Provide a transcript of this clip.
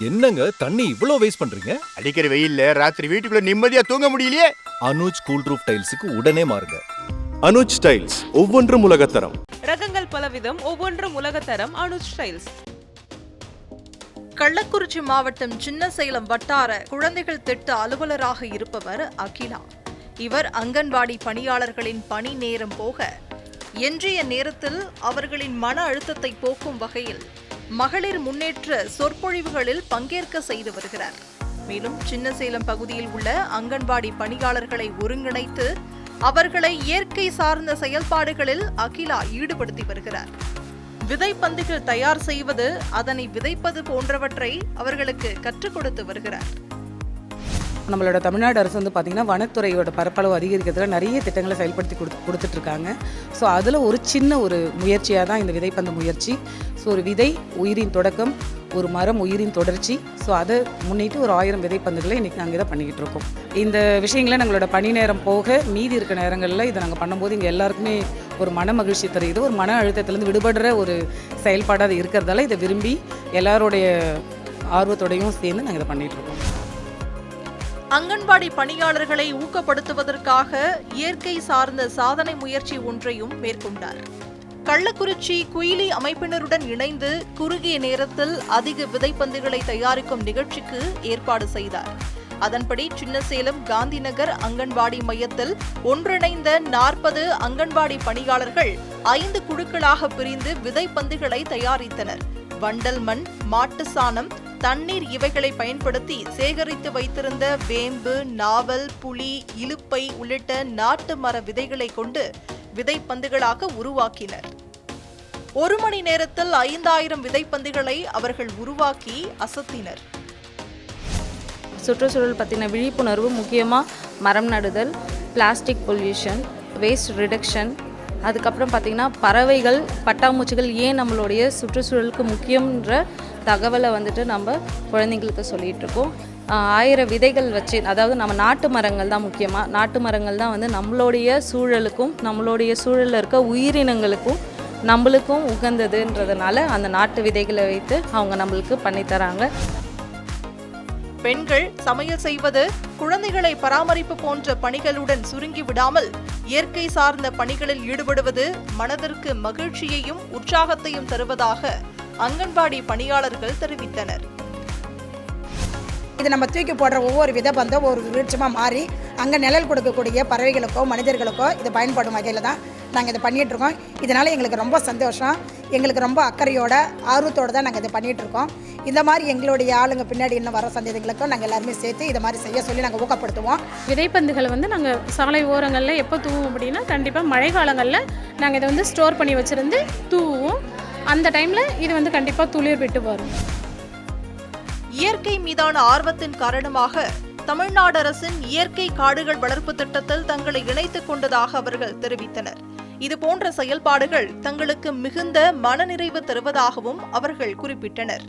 என்னங்க தண்ணி இவ்ளோ வேஸ்ட் பண்றீங்க? அடிக்கிற வெயில்ல ராத்திரி வீட்டுக்குள்ள நிம்மதியா தூங்க முடியலையே? அனுஜ் கூல் ரூஃப் டைல்ஸுக்கு உடனே மாறுங்க. அனுஜ் ஸ்டைல்ஸ் ஒவ்வொன்றும் உலகத்தரம். ரகங்கள் பலவிதம் ஒவ்வொன்றும் உலகத்தரம் அனுஜ் ஸ்டைல்ஸ் கள்ளக்குறிச்சி மாவட்டம் சின்னசேலம் வட்டார குழந்தைகள் திட்ட அலுவலராக இருப்பவர் அகிலா. இவர் அங்கன்வாடி பணியாளர்களின் பணி நேரம் போக எஞ்சிய நேரத்தில் அவர்களின் மன அழுத்தத்தை போக்கும் வகையில் மகளிர் முன்னேற்ற சொற்பொழிவுகளில் பங்கேற்க செய்து வருகிறார். மேலும் சின்னசேலம் பகுதியில் உள்ள அங்கன்வாடி பணியாளர்களை ஒருங்கிணைத்து அவர்களை இயற்கை சார்ந்த செயல்பாடுகளில் அகிலா ஈடுபடுத்தி வருகிறார். விதைப்பந்துகள் தயார் செய்வது அதனை விதைப்பது போன்றவற்றை அவர்களுக்கு கற்றுக் கொடுத்து வருகிறார். நம்மளோட தமிழ்நாடு அரசு வந்து பார்த்திங்கன்னா வனத்துறையோட பரப்பளவு அதிகரிக்கிறதுல நிறைய திட்டங்களை செயல்படுத்தி கொடு கொடுத்துட்ருக்காங்க. ஸோ அதில் ஒரு சின்ன ஒரு முயற்சியாக தான் இந்த விதைப்பந்து முயற்சி. ஸோ ஒரு விதை உயிரின் தொடக்கம் ஒரு மரம் உயிரின் தொடர்ச்சி. ஸோ அதை முன்னிட்டு ஒரு ஆயிரம் விதைப்பந்துகளை இன்றைக்கி நாங்கள் இதை பண்ணிக்கிட்டு இருக்கோம். இந்த விஷயங்களை எங்களோட பணி நேரம் போக மீதி இருக்க நேரங்களில் இதை நாங்கள் பண்ணும்போது இங்கே எல்லாருக்குமே ஒரு மன மகிழ்ச்சி தருகிறது ஒரு மன அழுத்தத்திலேருந்து விடுபடுற ஒரு செயல்பாடாக இருக்கிறதால இதை விரும்பி எல்லாருடைய ஆர்வத்தோடையும் சேர்ந்து நாங்கள் இதை பண்ணிகிட்டு இருக்கோம். அங்கன்வாடி பணியாளர்களை ஊக்கப்படுத்துவதற்காக இயற்கை சார்ந்த சாதனை முயற்சி ஒன்றையும் மேற்கொண்டார். கள்ளக்குறிச்சி குயிலி அமைப்பினருடன் இணைந்து குறுகிய நேரத்தில் அதிக விதைப்பந்துகளை தயாரிக்கும் நிகழ்ச்சிக்கு ஏற்பாடு செய்தார். அதன்படி சின்னசேலம் காந்திநகர் அங்கன்வாடி மையத்தில் ஒன்றிணைந்த நாற்பது அங்கன்வாடி பணியாளர்கள் ஐந்து குழுக்களாக பிரிந்து விதைப்பந்துகளை தயாரித்தனர். வண்டல் மண் மாட்டு சாணம் தண்ணீர் இவைகளை பயன்படுத்தி சேகரித்து வைத்திருந்த வேம்பு நாவல் புளி இலுப்பை உள்ளிட்ட நாட்டு மர விதைகளை கொண்டு விதைப்பந்துகளாக உருவாக்கினர். ஒரு மணி நேரத்தில் ஐந்தாயிரம் விதைப்பந்துகளை அவர்கள் உருவாக்கி அசத்தினர். சுற்றுச்சூழல் பற்றின விழிப்புணர்வு முக்கியமாக மரம் நடுதல் பிளாஸ்டிக் பொல்யூஷன் வேஸ்ட் ரிடக்ஷன் அதுக்கப்புறம் பார்த்திங்கன்னா பறவைகள் பட்டாம்பூச்சிகள் ஏன் நம்மளுடைய சுற்றுச்சூழலுக்கு முக்கியன்ற தகவலை வந்துட்டு நம்ம குழந்தைங்களுக்கு சொல்லிகிட்ருக்கோம். ஆயிரம் விதைகள் வச்சு அதாவது நம்ம நாட்டு மரங்கள் தான் முக்கியமாக நாட்டு மரங்கள் தான் வந்து நம்மளுடைய சூழலுக்கும் நம்மளுடைய சூழலில் இருக்க உயிரினங்களுக்கும் நம்மளுக்கும் உகந்ததுன்றதுனால அந்த நாட்டு விதைகளை வைத்து அவங்க நம்மளுக்கு பண்ணித்தராங்க பெண்கள் சமையல் செய்வது குழந்தைகளை பராமரிப்பு போன்ற பணிகளுடன் சுருங்கி விடாமல் இயற்கை சார்ந்த பணிகளில் ஈடுபடுவது மனதிற்கு மகிழ்ச்சியையும் உற்சாகத்தையும் தருவதாக அங்கன்வாடி பணியாளர்கள் தெரிவித்தனர். இது நம்ம தூக்கி போடுற ஒவ்வொரு வித பந்தம் ஒரு விருட்சமாக மாறி அங்கே நிழல் கொடுக்கக்கூடிய பறவைகளுக்கோ மனிதர்களுக்கோ இது பயன்படும் வகையில் தான் நாங்கள் இதை பண்ணிட்டு இருக்கோம். இதனால் எங்களுக்கு ரொம்ப சந்தோஷம். எங்களுக்கு ரொம்ப அக்கறையோட ஆர்வத்தோடு தான் நாங்கள் இதை பண்ணிட்டு இருக்கோம். இந்த மாதிரி எங்களுடைய ஆளுங்க பின்னாடி இன்னும் வர சந்ததிகளுக்கும் நாங்கள் எல்லாருமே சேர்த்து இதை மாதிரி செய்ய சொல்லி நாங்கள் ஊக்கப்படுத்துவோம். விதைப்பந்துகளை வந்து நாங்கள் சாலை ஓரங்களில் எப்போ தூவோம் அப்படின்னா கண்டிப்பாக மழை காலங்களில் நாங்கள் இதை வந்து ஸ்டோர் பண்ணி வச்சுருந்து தூவுவோம். அந்த டைமில் இது வந்து கண்டிப்பாக துளிர் விட்டு வரும். இயற்கை மீதான ஆர்வத்தின் காரணமாக தமிழ்நாடு அரசின் இயற்கை காடுகள் வளர்ப்பு திட்டத்தில் தங்களை இணைத்துக் கொண்டதாக அவர்கள் தெரிவித்தனர். இது போன்ற செயல்பாடுகள் தங்களுக்கு மிகுந்த மனநிறைவு தருவதாகவும் அவர்கள் குறிப்பிட்டனர்.